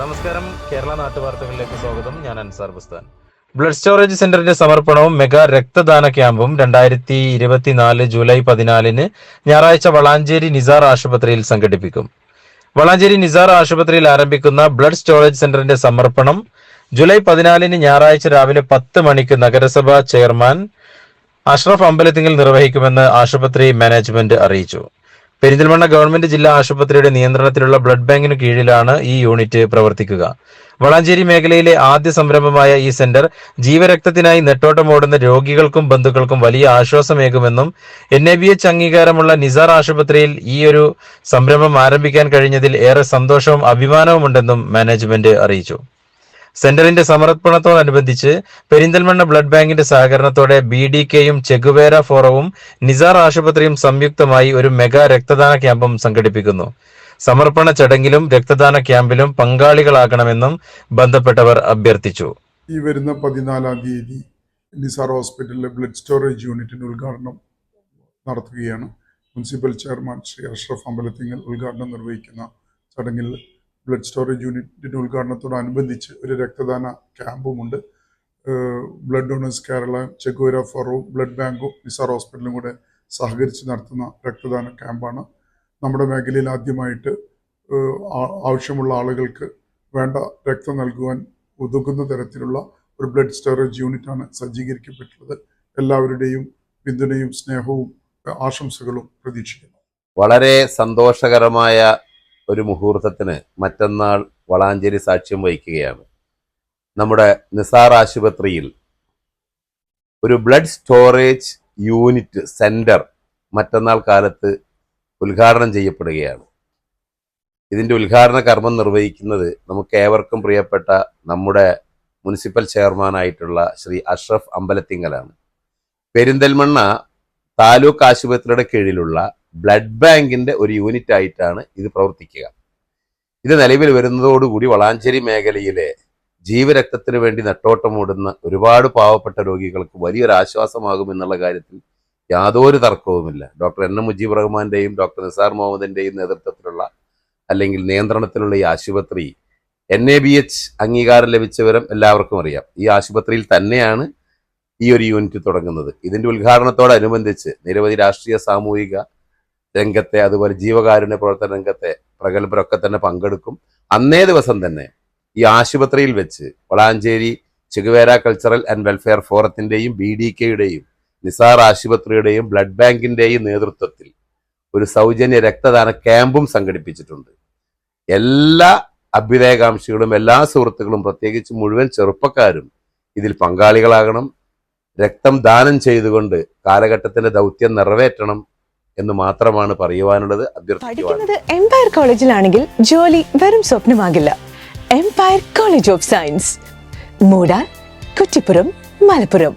നമസ്കാരം. കേരള നാട്ടുവാർത്തകളിലേക്ക് സ്വാഗതം. ഞാൻ അൻസാർ ബുസ്താൻ. ബ്ലഡ് സ്റ്റോറേജ് സെന്ററിന്റെ സമർപ്പണവും മെഗാ രക്തദാന ക്യാമ്പും രണ്ടായിരത്തി ഇരുപത്തിനാല് ജൂലൈ പതിനാലിന് ഞായറാഴ്ച വളാഞ്ചേരി നിസാർ ആശുപത്രിയിൽ സംഘടിപ്പിക്കും. വളാഞ്ചേരി നിസാർ ആശുപത്രിയിൽ ആരംഭിക്കുന്ന ബ്ലഡ് സ്റ്റോറേജ് സെന്ററിന്റെ സമർപ്പണം ജൂലൈ പതിനാലിന് ഞായറാഴ്ച രാവിലെ പത്ത് മണിക്ക് നഗരസഭാ ചെയർമാൻ അഷ്റഫ് അമ്പലത്തിങ്കിൽ നിർവഹിക്കുമെന്ന് ആശുപത്രി മാനേജ്മെന്റ് അറിയിച്ചു. പെരിന്തൽമണ്ണ ഗവൺമെന്റ് ജില്ലാ ആശുപത്രിയുടെ നിയന്ത്രണത്തിലുള്ള ബ്ലഡ് ബാങ്കിന് കീഴിലാണ് ഈ യൂണിറ്റ് പ്രവർത്തിക്കുക. വളാഞ്ചേരി മേഖലയിലെ ആദ്യ സംരംഭമായ ഈ സെന്റർ ജീവരക്തത്തിനായി നെട്ടോട്ടമോടുന്ന രോഗികൾക്കും ബന്ധുക്കൾക്കും വലിയ ആശ്വാസമേകുമെന്നും എൻ എ ബി എച്ച് അംഗീകാരമുള്ള നിസാർ ആശുപത്രിയിൽ ഈ ഒരു സംരംഭം ആരംഭിക്കാൻ കഴിഞ്ഞതിൽ ഏറെ സന്തോഷവും അഭിമാനവുമുണ്ടെന്നും മാനേജ്മെന്റ് അറിയിച്ചു. സെന്ററിന്റെ സമർപ്പണത്തോടനുബന്ധിച്ച് പെരിന്തൽമണ്ണ ബ്ലഡ് ബാങ്കിന്റെ സഹകരണത്തോടെ ബി ഡി കെയും ചെഗുവേര ഫോറവും നിസാർ ആശുപത്രിയും സംയുക്തമായി ഒരു മെഗാ രക്തദാന ക്യാമ്പും സംഘടിപ്പിക്കുന്നു. സമർപ്പണ ചടങ്ങിലും രക്തദാന ക്യാമ്പിലും പങ്കാളികളാകണമെന്നും ബന്ധപ്പെട്ടവർ അഭ്യർത്ഥിച്ചു. ഈ വരുന്ന പതിനാലാം തീയതി നിസാർ ഹോസ്പിറ്റലിലെ ബ്ലഡ് സ്റ്റോറേജ് യൂണിറ്റിന്റെ ഉദ്ഘാടനം നടത്തുകയാണ്. മുനിസിപ്പൽ ചെയർമാൻ ശ്രീ അഷ്റഫ് അമ്പലത്തിങ്ങൽ ഉദ്ഘാടനം നിർവഹിക്കുന്ന ചടങ്ങിൽ ബ്ലഡ് സ്റ്റോറേജ് യൂണിറ്റിന്റെ ഉദ്ഘാടനത്തോടനുബന്ധിച്ച് ഒരു രക്തദാന ക്യാമ്പുമുണ്ട്. Blood donors Kerala Che Guevara ഫോറവും blood ബാങ്കും നിസാർ ഹോസ്പിറ്റലും കൂടെ സഹകരിച്ച് നടത്തുന്ന രക്തദാന ക്യാമ്പാണ്. നമ്മുടെ മേഖലയിൽ ആദ്യമായിട്ട് ആവശ്യമുള്ള ആളുകൾക്ക് വേണ്ട രക്തം നൽകുവാൻ ഉതകുന്ന തരത്തിലുള്ള ഒരു ബ്ലഡ് സ്റ്റോറേജ് യൂണിറ്റാണ് സജ്ജീകരിക്കപ്പെട്ടിട്ടുള്ളത്. എല്ലാവരുടെയും പിന്തുണയും സ്നേഹവും ആശംസകളും പ്രതീക്ഷിക്കുന്നു. വളരെ സന്തോഷകരമായ ഒരു മുഹൂർത്തത്തിന് മറ്റന്നാൾ വളാഞ്ചേരി സാക്ഷ്യം വഹിക്കുകയാണ്. നമ്മുടെ നിസാർ ആശുപത്രിയിൽ ഒരു ബ്ലഡ് സ്റ്റോറേജ് യൂണിറ്റ് സെന്റർ മറ്റന്നാൾ കാലത്ത് ഉദ്ഘാടനം ചെയ്യപ്പെടുകയാണ്. ഇതിന്റെ ഉദ്ഘാടന കർമ്മം നിർവഹിക്കുന്നത് നമുക്ക് ഏവർക്കും പ്രിയപ്പെട്ട നമ്മുടെ മുനിസിപ്പൽ ചെയർമാനായിട്ടുള്ള ശ്രീ അഷ്റഫ് അമ്പലത്തിങ്കലാണ് പെരിന്തൽമണ്ണ താലൂക്ക് ആശുപത്രിയുടെ കീഴിലുള്ള ബ്ലഡ് ബാങ്കിന്റെ ഒരു യൂണിറ്റ് ആയിട്ടാണ് ഇത് പ്രവർത്തിക്കുക. ഇത് നിലവിൽ വരുന്നതോടുകൂടി വളാഞ്ചേരി മേഖലയിലെ ജീവരക്തത്തിന് വേണ്ടി നെട്ടോട്ടമൂടുന്ന ഒരുപാട് പാവപ്പെട്ട രോഗികൾക്ക് വലിയൊരു ആശ്വാസമാകും എന്നുള്ള കാര്യത്തിൽ യാതൊരു തർക്കവുമില്ല. ഡോക്ടർ എൻ എം മുജീബ് റഹ്മാന്റെയും ഡോക്ടർ നിസാർ മുഹമ്മദിന്റെയും നേതൃത്വത്തിലുള്ള അല്ലെങ്കിൽ നിയന്ത്രണത്തിലുള്ള ഈ ആശുപത്രി എൻ എ ബി എച്ച് അംഗീകാരം ലഭിച്ചവരും എല്ലാവർക്കും അറിയാം. ഈ ആശുപത്രിയിൽ തന്നെയാണ് ഈ ഒരു യൂണിറ്റ് തുടങ്ങുന്നത്. ഇതിന്റെ ഉദ്ഘാടനത്തോടനുബന്ധിച്ച് നിരവധി രാഷ്ട്രീയ സാമൂഹിക രംഗത്തെ അതുപോലെ ജീവകാരുണ്യ പ്രവർത്തന രംഗത്തെ പ്രഗത്ഭരൊക്കെ തന്നെ പങ്കെടുക്കും. അന്നേ ദിവസം തന്നെ ഈ ആശുപത്രിയിൽ വെച്ച് Valanchery Che Guevara cultural and welfare ഫോറത്തിന്റെയും B D കെയുടെയും നിസാർ ആശുപത്രിയുടെയും ബ്ലഡ് ബാങ്കിന്റെയും നേതൃത്വത്തിൽ ഒരു സൗജന്യ രക്തദാന ക്യാമ്പും സംഘടിപ്പിച്ചിട്ടുണ്ട്. എല്ലാ അഭ്യുദയകാംക്ഷികളും എല്ലാ സുഹൃത്തുക്കളും പ്രത്യേകിച്ച് മുഴുവൻ ചെറുപ്പക്കാരും ഇതിൽ പങ്കാളികളാകണം. രക്തം ദാനം ചെയ്തുകൊണ്ട് കാലഘട്ടത്തിന്റെ ദൗത്യം നിറവേറ്റണം. എന്ന് മാത്രമാണ് പറയുവാനുള്ളത് പഠിക്കുന്നത് എംപയർ കോളേജിലാണെങ്കിൽ ജോലി വെറും സ്വപ്നമാകില്ല. Empire college of science Moodal Kuttippuram Malappuram.